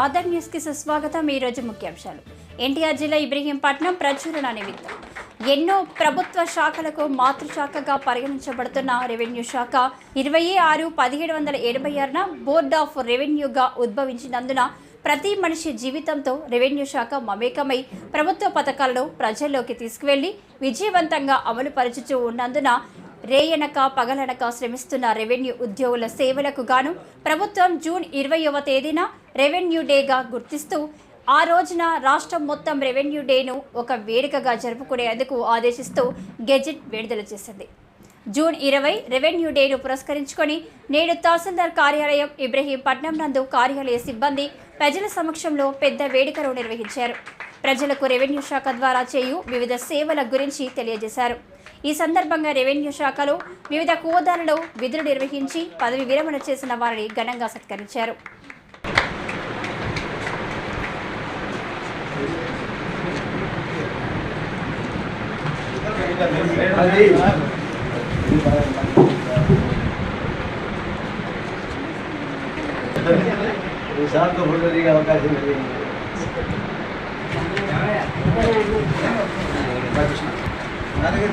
Other న్యూస్కి సుస్వాగతం. ఈ రోజు ముఖ్యాంశాలు. ఎన్టీఆర్ జిల్లా ఇబ్రహీంపట్నం ప్రచురణ నిమిత్తం. ఎన్నో ప్రభుత్వ శాఖలకు మాతృశాఖగా పరిగణించబడుతున్న రెవెన్యూ శాఖ ఇరవై ఆరు పదిహేడు వందల ఎనభై ఆరున బోర్డ్ ఆఫ్ రెవెన్యూగా ఉద్భవించినందున ప్రతి మనిషి జీవితంతో రెవెన్యూ శాఖ మమేకమై ప్రభుత్వ పథకాలను ప్రజల్లోకి తీసుకువెళ్ళి విజయవంతంగా అమలు పరుచుతూ ఉన్నందున రేయనక పగలనక శ్రమిస్తున్న రెవెన్యూ ఉద్యోగుల సేవలకు గాను ప్రభుత్వం జూన్ ఇరవైవ తేదీన రెవెన్యూ డేగా గుర్తిస్తూ ఆ రోజున రాష్ట్రం మొత్తం రెవెన్యూ డేను ఒక వేడుకగా జరుపుకునేందుకు ఆదేశిస్తూ గెజెట్ విడుదల చేసింది. జూన్ ఇరవై రెవెన్యూ డేను పురస్కరించుకొని నేడు తహసీల్దార్ కార్యాలయం ఇబ్రహీంపట్నం నందు కార్యాలయ సిబ్బంది ప్రజల సమక్షంలో పెద్ద వేడుకను నిర్వహించారు. ప్రజలకు రెవెన్యూ శాఖ ద్వారా చేయు వివిధ సేవల గురించి తెలియజేశారు. ఈ సందర్భంగా రెవెన్యూ శాఖలో వివిధ హోదాలలో విధులు నిర్వహించి పదవి విరమణ చేసిన వారిని ఘనంగా సత్కరించారు साहब को फोटो देगा अवकाश मिलेगी Thank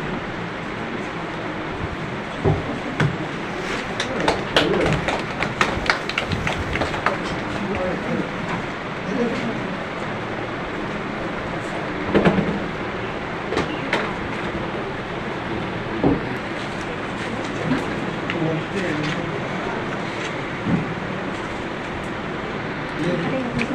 you.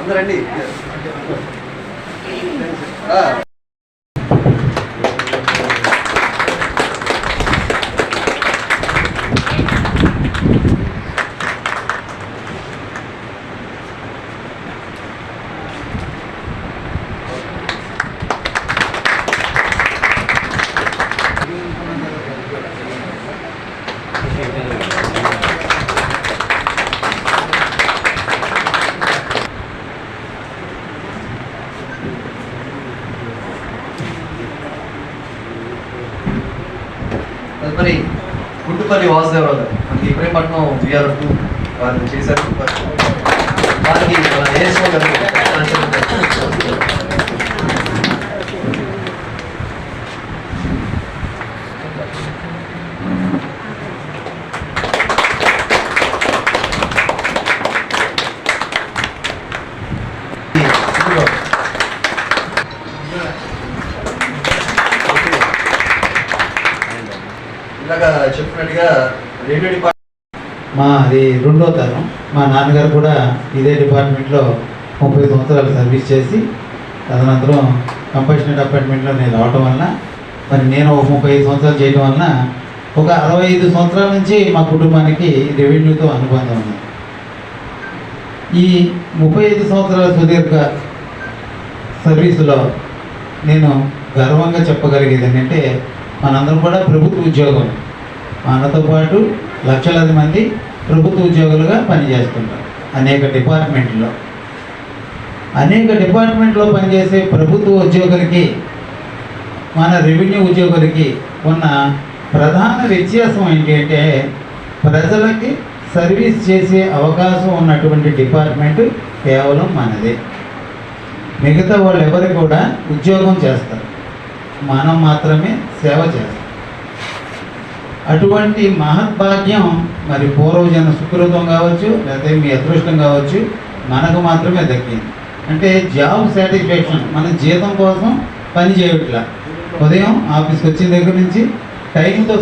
అందరండి. మరి గుంటుపల్లి వాసుదేవరావు గారు మనకి ఇబ్రహీంపట్నం విఆర్ఎఫ్ టూ వారు చేశారు. వారికి మన ఏఎస్ఓ గారు ఇందాక చెప్పినట్టుగా రెండు డిపార్ట్మెంట్ మా అది రెండో తరం. మా నాన్నగారు కూడా ఇదే డిపార్ట్మెంట్లో ముప్పై సంవత్సరాలు సర్వీస్ చేసి తదనంతరం కంపల్షనరీ అపార్ట్మెంట్లో నేను రావటం వలన మరి నేను ఒక ముప్పై ఐదు సంవత్సరాలు చేయడం వలన ఒక అరవై ఐదు సంవత్సరాల నుంచి మా కుటుంబానికి రెవెన్యూతో అనుబంధం ఉంది. ఈ ముప్పై ఐదు సంవత్సరాల సుదీర్ఘ సర్వీసులో నేను గర్వంగా చెప్పగలిగేది ఏంటంటే మనందరం కూడా ప్రభుత్వ ఉద్యోగం. మనతో పాటు లక్షలాది మంది ప్రభుత్వ ఉద్యోగులుగా పనిచేస్తున్నారు అనేక డిపార్ట్మెంట్లో. అనేక డిపార్ట్మెంట్లో పనిచేసే ప్రభుత్వ ఉద్యోగులకి మన రెవెన్యూ ఉద్యోగులకి ఉన్న ప్రధాన వ్యత్యాసం ఏంటంటే ప్రజలకి సర్వీస్ చేసే అవకాశం ఉన్నటువంటి డిపార్ట్మెంట్ కేవలం మనదే. మిగతా వాళ్ళు ఎవరు కూడా ఉద్యోగం చేస్తారు. మనం మాత్రమే సేవ చేస్తాం. అటువంటి మహద్భాగ్యం మరి పూర్వజన సుకృతం కావచ్చు లేకపోతే మీ అదృష్టం కావచ్చు మనకు మాత్రమే దక్కింది. అంటే జాబ్ సాటిస్ఫాక్షన్ మన జీతం కోసం పని చేయట్లా. ఉదయం ఆఫీస్కి వచ్చిన దగ్గర నుంచి టైంతో